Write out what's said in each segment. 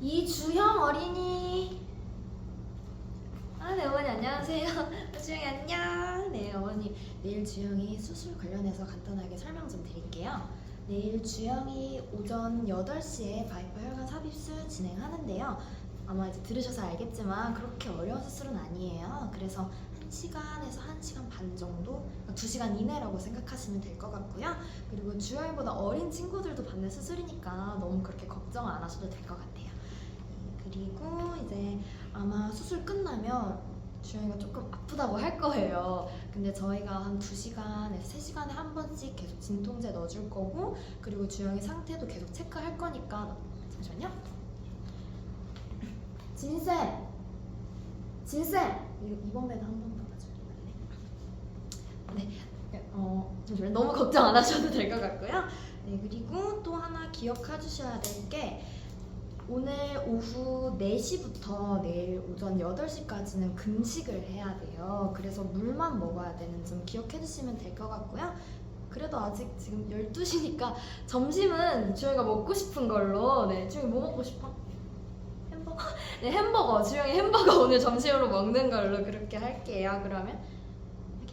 이주형 어린이. 아, 네 어머니 안녕하세요. 주영이 안녕. 네 어머니 내일 주영이 수술 관련해서 간단하게 설명 좀 드릴게요. 내일 주영이 오전 8시에 바이퍼 혈관 삽입술 진행하는데요. 아마 이제 들으셔서 알겠지만 그렇게 어려운 수술은 아니에요. 그래서 1시간에서 1시간 반 정도, 2시간 이내라고 생각하시면 될 것 같고요. 그리고 주영이보다 어린 친구들도 받는 수술이니까 너무 그렇게 걱정 안 하셔도 될 것 같아요. 네, 그리고 이제 아마 수술 끝나면 주영이가 조금 아프다고 할 거예요. 근데 저희가 한 2시간에서 3시간에 한 번씩 계속 진통제 넣어줄 거고 그리고 주영이 상태도 계속 체크할 거니까 잠시만요. 진쌤! 진쌤! 이거 이번 배도 한 번 더 봐줄래요? 네. 어, 잠시만요. 너무 걱정 안 하셔도 될 것 같고요. 네, 그리고 또 하나 기억해 주셔야 될게 오늘 오후 4시부터 내일 오전 8시까지는 금식을 해야 돼요. 그래서 물만 먹어야 되는 점 기억해 주시면 될 것 같고요. 그래도 아직 지금 12시니까 점심은 주영이가 먹고 싶은 걸로 네, 주영이 뭐 먹고 싶어? 햄버거? 네, 햄버거. 주영이 햄버거 오늘 점심으로 먹는 걸로 그렇게 할게요. 그러면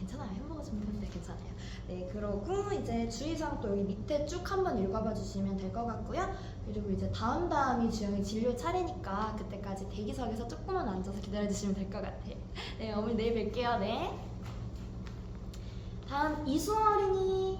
괜찮아요. 햄버거 정도는 네, 괜찮아요. 네, 그러고 이제 주의사항 또 여기 밑에 쭉 한번 읽어봐 주시면 될 것 같고요. 그리고 이제 다음 다음이 주영이 진료 차례니까 그때까지 대기석에서 조금만 앉아서 기다려 주시면 될 것 같아요. 네, 어머니 내일 뵐게요. 네. 다음 이수 어린이.